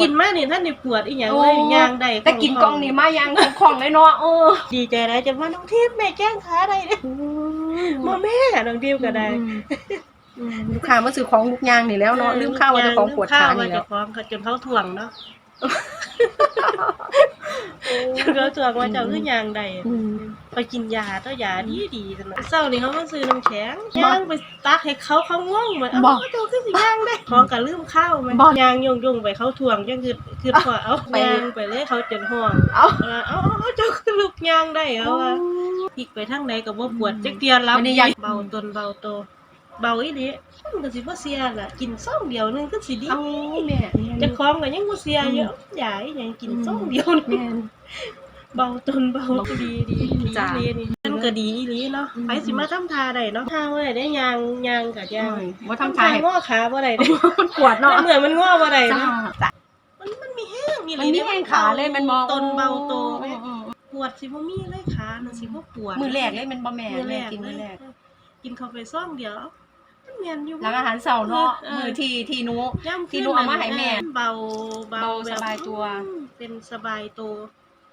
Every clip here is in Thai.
กินมานี่ท่านได้ปวดอีหยังโอ้เลยยางได้แต่กินกล่องนี่มายังของเลยเนาะเออดีใจได้จะว่าน้องทิพย์แม่แจ้งขาได้เด้มาแม่น้องทิพย์ก็ได้อืมอืมลูกค้ามาซื้อของลูกยางนี่แล้วเนาะลืมข้าวว่าเจะของปวดขาลืมข้นี่ว่าแล้เจะวของก็จนเขาถ่วงเนาะ จนเขาถ่วงว่าเจ้าคือยางได้ไปกินยาตัวยาดีดีๆจังเศร้านี่เขามาซื้อน้ำแข็งย่างไปตักให้เขาเขาง่วงเหมือนเอาเจ้าขึ้นสิย่างได้ของกับลืมข้าวมันบ่ยางยงยงๆไปเขาถ่วงยังคือคือพอเอาไปยางไปเลยเขาจนห่วงเอาเอาเจ้าขึ้นลูกยางได้เอาว่าพลิกไปทางไหนก็บ่ปวดจักเตียนรับเบาตนเบาโต เบาอีหลีมันก็สิบ่เสียล่ะกินซ่อมเดียวนึงก็สิดีเอาแม่เจะคล้าของก็ยังบ่เสียเยอะใหญ่ยังกินซ่อมเดียวนึงแม่น เบาตนเบาดีดีดีจ้ะ ดีนี่มันก็ดีอีหลีเนาะอืม ไปสิมาทำทาได้เนาะทาบ่ได้ได้ยางยางกับยางว่าทำทายงอขาบ่ได้เด้มันปวดเนาะมันเหมือนมันงอบ่ได้จ้าเนาะจ้ามันมันมีแห้งมีหมัลีนมีเด้แห้งขาเลยมันมองตนเบาโตแม่อืมอืมปวดสิบ่มีเลยขาน่ะสิบ่ปวด มือแรกเลยมันบ่แม่มือแรแม่กกินมือแรก กินเข้าไปซ่อมเดียว มันแม่นอยู่หลังอาหารเสาร์เนาะเออมือที่ที่หนูย่ำที่หนูเอามาให้แม่เบาเบาเบาแบบสบายตัว อืมเป็นสบายตัว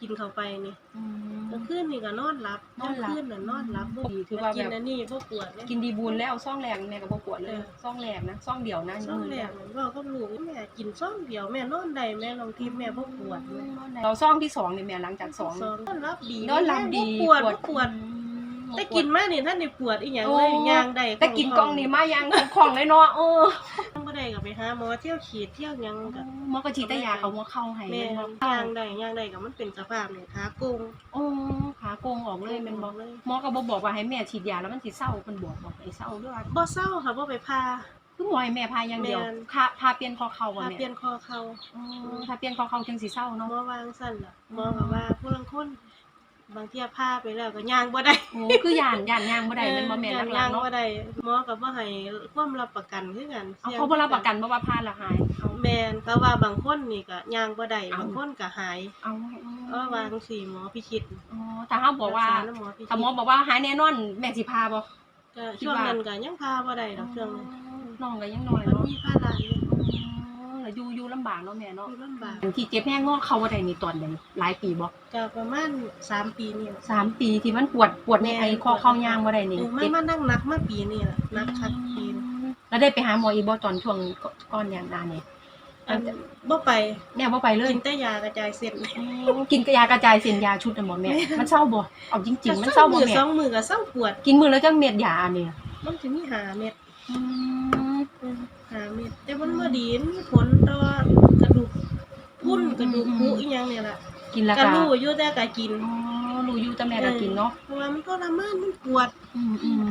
กินเข้าไปนี่อืมกลางคืนนี่ก็นอนหลับนอนหลับกลางคืนน่ะนอนหลับบ่ดีถือว่าแบบกินอันนี้บ่ปวดเลย กินดีบุญแล้วซ่องแรกแม่ก็บ่ปวดเลยเออ ซ่องแรกนะซ่องเดียวนะซ่อมแรกนั่นบอกกับลูกแม่กินซ่อมเดียวแม่นอนได้แม่ลองทิพย์แม่บ่ปวดแม่เราซ่องที่สองนี่แม่หลังจากสองสองนอนรับดีนอนหลับดีบ่ปวด บ่ปวดอืม แต่กินมานี่ท่านได้ปวดอีหยังโอ้เลยยางได้แต่กินกล่องนี่มายังของเลยเนาะเออบ่ได้ก็ไปหาหมอเที่ยวขีดเที่ยวหยังก็หมอกระฉีดแต่ยาเขาหัวเข้าให้แม่แม่นบ่ยางได้ยางได้ก็มันเป็นสภาพเนี่ยขาโกงโอ้ขาโกงออกเลยแมันบอกเลยหมอก็บ่บอกว่าให้แม่ฉีดยาแล้วมันสิเศร้าเพิ่นบอกบอกให้เศร้าด้วยบ่เศร้าค่ะบ่ไปพา คือหมอให้แม่พาอย่างเดียวแม่น พาพาเปลี่ยนคอเข่าบ่พาแม่เปลี่ยนคอเขาอ๋อถ้าเปลี่ยนคอเข่าจังสิเศร้าหมเนาะ อวางสั่นล่ะหมอก็ว่าผู้ลังคน บางเที่ยพาไปแล้วก็ย่างบ่ได้โอ้คือย่านย่านย่างบ่ได้แม่นบ่แม่นย่างหลัย่างกๆเนาะบ่ได้หมอก็บ่ให้ความรับประกันคือกันเอาเขาบ่รับประกันบ่ว่าพาละหายเอาแม่นก็ว่าบางคนนี่ก็ย่างบ่ได้เอาบางคนก็หายเอาเออวาจังสี่หมอพิชิตอ๋อถ้าเขาบอกว่ารัษน้ำหมอพิชิตถ้าหมอบอกว่าหายแน่นอนแม่สิพาบ่ก็ช่วงนั้นก็ยังพาบ่ได้ดอกช่วงนั้นน้องก็ยังน้อยมันเนาะมีภาระอยู่ อ๋อแล้วอยู่อยู่ลำบากเนาะแม่เนาะอยู่ลำบากที่เจ็บแห้งงอเข่าบ่ได้นี่ตอนใดหลายปีบ่ก็ประมาณสามปีนี่ล่ะสามปีที่มันปวดปวดในไอ้ข้อเข่ายางบ่ได้นี่เออมาเจ็บมานั่งนักมาปีนี่ล่ะนักคักปีนแล้วได้ไปหาหมออีกบ่ตอนช่วงก่อนยางนาเนี่ยอันบ่ไปแม่บ่ไปเลยกินแต่ยากระจายเส้นกินยากระจายเส้นยาชุดน่ะบ่แม่มันเศร้าบ่เอาจริงๆมันเศร้าบ่มือแม่สองมือก็เศร้าปวด กินมื้อแล้วจังเม็ดยาอันนี้มันสิมีหาเม็ดอืมหา เม็ดแต่มันบ่ดีมันมีผลต่อกระดูกพุ่นกระดูกผุอีหยังเนี่ยล่ะกินแล้วก็ก็รู้อยู่แต่ก็กิน อ๋อรู้อยู่แต่แม่ก็กินเนาะเพราะว่ามันทรมานมันปวด อืมอืม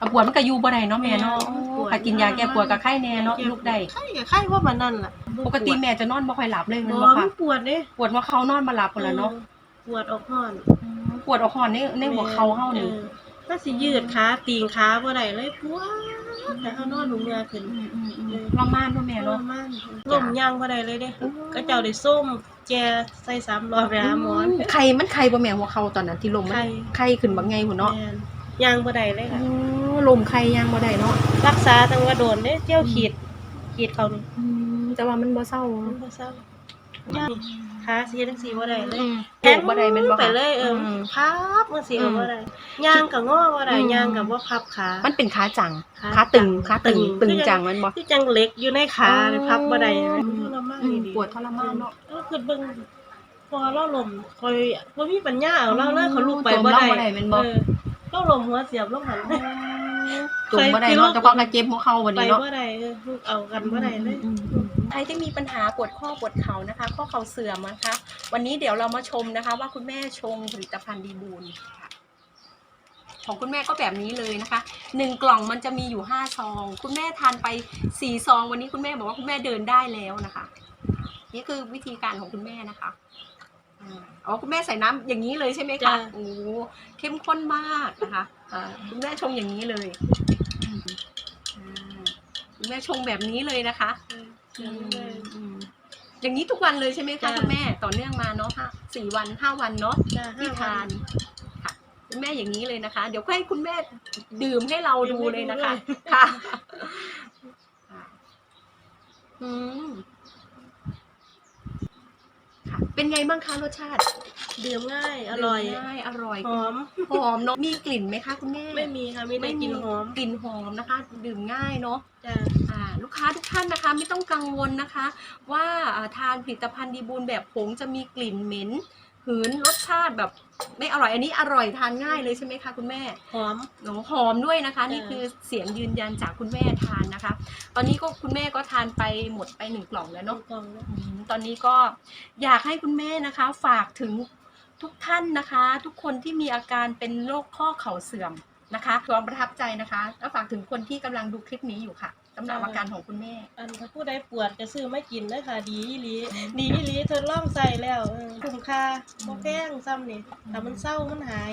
อะปวดมันก็อยู่บ่ได้เนาะแม่เนาะแม่ปวด ถ้ากินยาแก้ปวดก็ไข้แน่เนาะลุกได้ไข้ก็ไข้ว่ามันนั่นล่ะปกติแม่จะนอนบ่ค่อยหลับเลยบ่แมันมับ่ค่ะนปวดเด้ปวดว่าเขานอนบ่หลับพุ่นล่ะเนาะปวดออกห้อนอืมปวดออกหอนในในหัวเข่าเฮานี่ ออก็สิยืดขาตีงขาบ่ได้เลยปวด แต่เฮานอนหนูเมื่อขึ้นอืมอืมอืมรมานเนาะแม่ทรเนาะมานลมย่างบ่ได้เลยเด้ก็เจ้าได้ส้มแจใส่สามรอบไปหาหมอไข่มันไข่บ่แม่หัวเข่าตอนนั้นที่ลมมันไข้ไข่ขึ้นบักไงพุ่นเนาะแม่นย่างบ่ได้เลยค่ะอ๋อลมไข่ยางบ่ได้เนาะรักษาตั้งว่าโดนเด้เจ้าขีดขีดเขานี่อืมแต่ว่ามันบ่เศร้ามันบ่เศร้าย่าง ขาสิเฮ็ดจังซี่บ่ได้เลยแทงบ่ได้แม่นบ่ไปเลยเอออมพับจังซี่ก็บ่ได้ย่างก็งอบ่ได้อืมย่างก็บ่พับขา มันเป็นขาจังขาขาตึงจังขาตึงตึงตึงจังมันบ่คือจังเหล็กอยู่ในขาเลยพับบ่ได้อืมทรมานอืมดีปวดทรมานเนาะเออคือเบิ่งพอเราลมคอยบ่มีปัญญาเอาเราเลยเขาลุกไปจมบ่เราได้บ่ได้แม่นบ่เออเราลมหัวเสียบลงหันจุ่มบ่ได้เนาะแต่พอกระเจ็บหัวเข่าบัดไปนี้เนาะบ่ได้เออลูกเอากันบ่ได้เลยใครที่มีปัญหาปวดข้อปวดเข่านะคะ ข้อเข่าเสื่อมนะคะ วันนี้เดี๋ยวเรามาชมนะคะ ว่าคุณแม่ชงผลิตภัณฑ์ดีบูลค่ะของคุณแม่ก็แบบนี้เลยนะคะหนึ่งกล่องมันจะมีอยู่ห้าซอง คุณแม่ทานไปสี่ซอง วันนี้คุณแม่บอกว่าคุณแม่เดินได้แล้วนะคะ นี่คือวิธีการของคุณแม่นะคะอ่าอ๋อคุณแม่ใส่น้ำอย่างนี้เลยใช่ไหมคะจ้ะโอ้เข้มข้นมากนะคะอ่าคุณแม่ชงอย่างนี้เลยอืมอ่าคุณแม่ชงแบบนี้เลยนะคะ อืมอืมอย่างนี้ทุกวันเลยใช่ไหมคะจ้ะ คุณแม่ต่อเนื่องมาเนาะห้าสี่วันห้าวันเนาะจ้ะที่ห้ทานค่ะคุณแม่อย่างนี้เลยนะคะ เดี๋ยวให้คุณแม่ดื่มให้เราดูเลยนะคะค่ะค่ะอืม เป็นไงบ้างคะรสชาติดื่มง่ายอร่อยง่ายอร่อยหอมหอมเนาะมีกลิ่นไหมคะคุณแม่ไม่มีค่ะมีแต่กลินหอมกลิ่นหอมนะคะ ดื่มง่ายเนาะจ้ะอ่าลูกค้าทุกท่านนะคะไม่ต้องกังวลนะคะ ว่าอ่าทานผลิตภัณฑ์ดีบูลแบบผงจะมีกลิ่นเหม็น หืนรสชาติแบบไม่อร่อยอันนี้อร่อยทานง่ายเลยใช่ไหมคะคุณแม่หอมหนูหอมด้วยนะคะ นี่คือเสียงยืนยันจากคุณแม่ทานนะคะ ตอนนี้ก็คุณแม่ก็ทานไปหมดไปหนึ่งกล่องแล้วเนาะตอนนี้ก็อยากให้คุณแม่นะคะ ฝากถึงทุกท่านนะคะ ทุกคนที่มีอาการเป็นโรคข้อเข่าเสื่อม นะคะความประทับใจนะคะแล้วฝากถึงคนที่กำลังดูคลิปนี้อยู่ค่ะสำหรับอาการของคุณแม่ อันถ้าผู้ใดปวดก็ซื้อไม่กินเลยค่ะ ดีอีหลีดีอีหลีทดลองใส่แล้วเออคุ้มค่าบ่แพงซ้ำนี่แต่มันเศร้ามันหาย